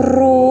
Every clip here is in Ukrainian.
про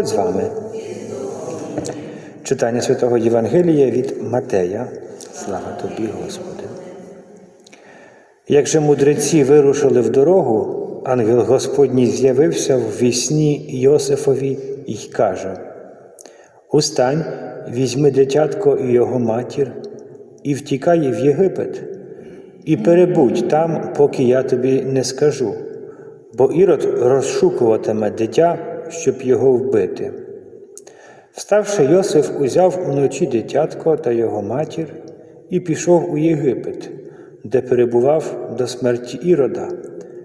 Господь з вами. Читання святого Євангелія від Матея. Слава тобі, Господи. Як же мудреці вирушили в дорогу, ангел Господній з'явився в вісні Йосифові і каже: Устань, візьми дитятко і його матір, і втікай в Єгипет, і перебудь там, поки я тобі не скажу, бо Ірод розшукуватиме дитя, щоб його вбити. Вставши, Йосиф узяв уночі дитятко та його матір і пішов у Єгипет, де перебував до смерті Ірода,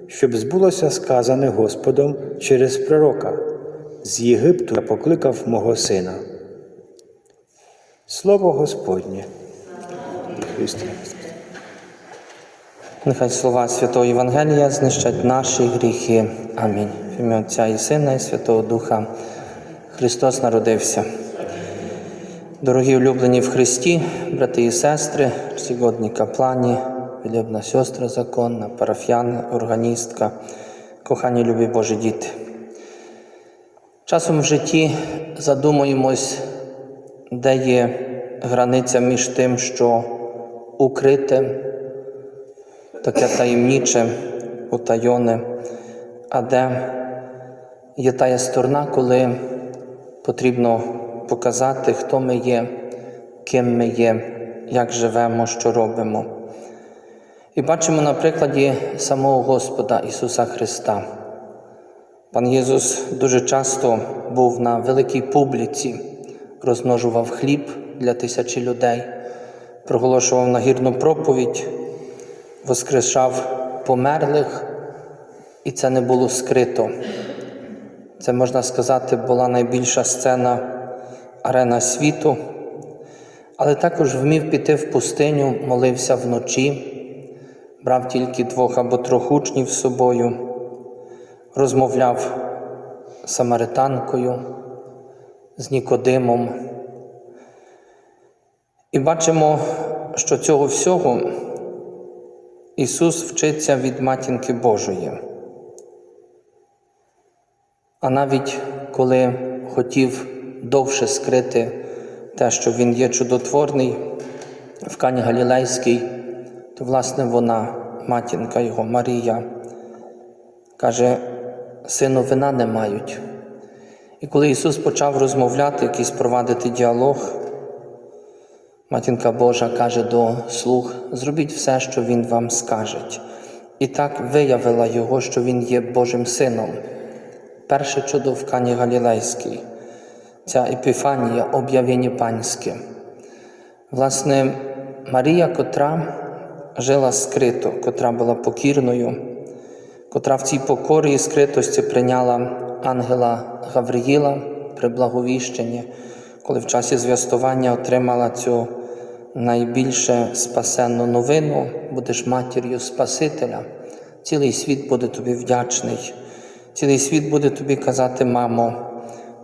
щоб збулося сказане Господом через пророка. З Єгипту я покликав мого сина. Слово Господнє. Нехай слова Святого Євангелія знищать наші гріхи. Амінь. В ім'я Отця і Сина, і Святого Духа. Христос народився. Дорогі улюблені в Христі, брати і сестри, сьогодні каплані, вілюбна сестра законна, парафіяни, органістка, кохані любі Божі діти. Часом в житті задумуємось, де є границя між тим, що укрите, таке таємніче, утайоне, а де є тая сторона, коли потрібно показати, хто ми є, ким ми є, як живемо, що робимо. І бачимо на прикладі самого Господа Ісуса Христа. Пан Єсус дуже часто був на великій публіці, розмножував хліб для тисячі людей, проголошував нагірну проповідь, воскрешав померлих, і це не було скрито. Це, можна сказати, була найбільша сцена арена світу, але також вмів піти в пустиню, молився вночі, брав тільки двох або трьох учнів з собою, розмовляв з самаританкою, з Нікодимом. І бачимо, що цього всього Ісус вчиться від матінки Божої. А навіть коли хотів довше скрити те, що Він є чудотворний в Кані Галілейській, то, власне, вона, матінка його, Марія, каже, сину вина не мають. І коли Ісус почав розмовляти, якийсь провадити діалог, матінка Божа каже до слуг: зробіть все, що Він вам скаже. І так виявила Його, що Він є Божим Сином. Перше чудо в Кані Галілейській, ця епіфанія, об'явлення панське. Власне, Марія, котра жила скрито, котра була покірною, котра в цій покорі і скритості прийняла ангела Гавриїла при благовіщенні, коли в часі зв'ястування отримала цю найбільше спасенну новину, будеш матір'ю Спасителя, цілий світ буде тобі вдячний. Цілий світ буде тобі казати, мамо,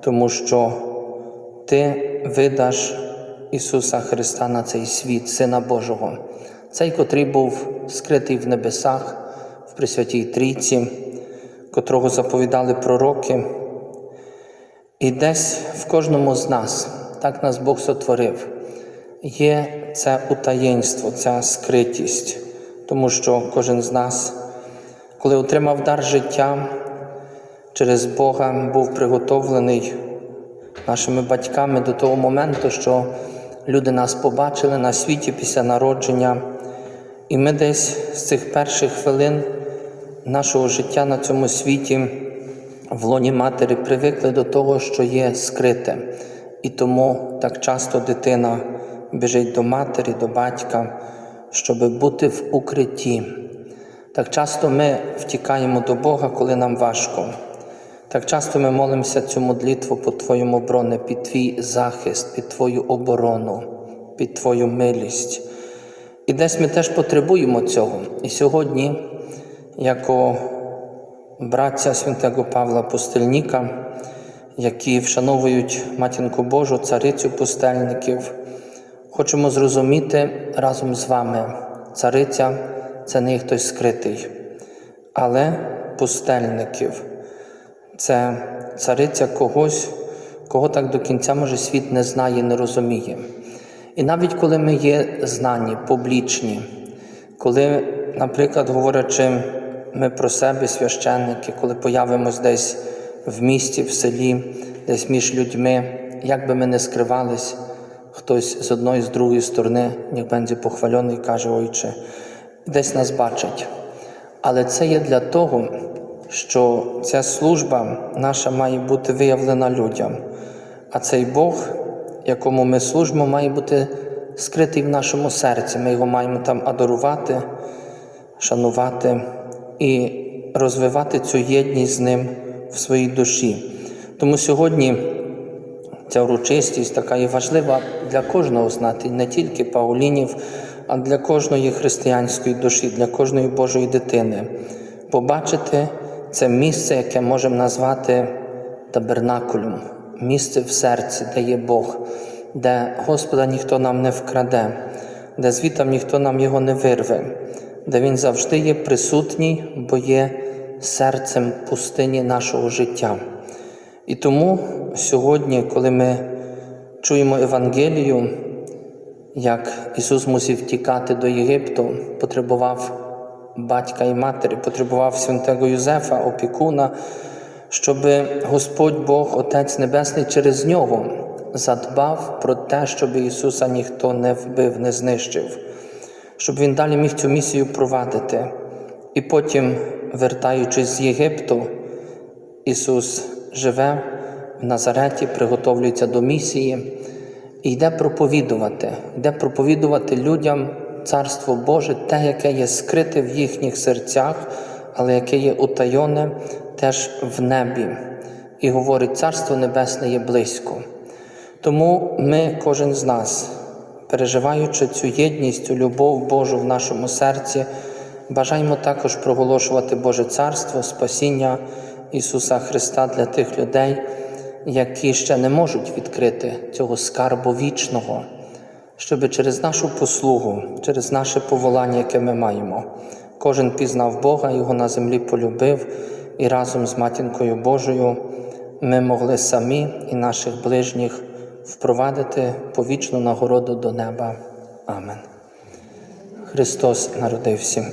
тому що ти видаш Ісуса Христа на цей світ, Сина Божого, цей, котрий був скритий в небесах, в Пресвятій Трійці, котрого заповідали пророки. І десь в кожному з нас, так нас Бог сотворив, є це утаєнство, ця скритість, тому що кожен з нас, коли отримав дар життя, через Бога був приготовлений нашими батьками до того моменту, що люди нас побачили на світі після народження. І ми десь з цих перших хвилин нашого життя на цьому світі в лоні матері привикли до того, що є скрите. І тому так часто дитина біжить до матері, до батька, щоб бути в укритті. Так часто ми втікаємо до Бога, коли нам важко. Так часто ми молимося цю молитву по Твоєму броне, під Твій захист, під Твою оборону, під Твою милість. І десь ми теж потребуємо цього. І сьогодні, як браття святого Павла Пустельника, які вшановують матінку Божу, царицю пустельників, хочемо зрозуміти разом з вами, цариця це не хтось скритий, але пустельників це цариця когось, кого так до кінця, може, світ не знає, не розуміє. І навіть коли ми є знані, публічні, коли, наприклад, говорячи ми про себе, священники, коли появимось десь в місті, в селі, десь між людьми, як би ми не скривались, хтось з одної, з другої сторони, ніг буде похвалений, каже, Ойче, десь нас бачать. Але це є для того, що ця служба наша має бути виявлена людям, а цей Бог, якому ми служимо, має бути скритий в нашому серці. Ми його маємо там адорувати, шанувати і розвивати цю єдність з ним в своїй душі. Тому сьогодні ця урочистість така є важлива для кожного знати, не тільки Паулінів, а для кожної християнської душі, для кожної Божої дитини. Побачити це місце, яке можемо назвати табернакулем, місце в серці, де є Бог, де Господа ніхто нам не вкраде, де звітам ніхто нам його не вирве, де Він завжди є присутній, бо є серцем пустині нашого життя. І тому сьогодні, коли ми чуємо Евангелію, як Ісус мусив тікати до Єгипту, потребував батька і матері, потребував святого Юзефа, опікуна, щоб Господь Бог, Отець Небесний, через нього задбав про те, щоб Ісуса ніхто не вбив, не знищив, щоб Він далі міг цю місію провадити. І потім, вертаючись з Єгипту, Ісус живе в Назареті, приготовлюється до місії і йде проповідувати, йде проповідувати людям Царство Боже, те, яке є скрите в їхніх серцях, але яке є утайоне теж в небі. І говорить, Царство Небесне є близько. Тому ми, кожен з нас, переживаючи цю єдність, цю любов Божу в нашому серці, бажаємо також проголошувати Боже Царство, спасіння Ісуса Христа для тих людей, які ще не можуть відкрити цього скарбу вічного, щоб через нашу послугу, через наше поволання, яке ми маємо, кожен пізнав Бога, Його на землі полюбив, і разом з Матінкою Божою ми могли самі і наших ближніх впровадити повічну нагороду до неба. Амен. Христос народився.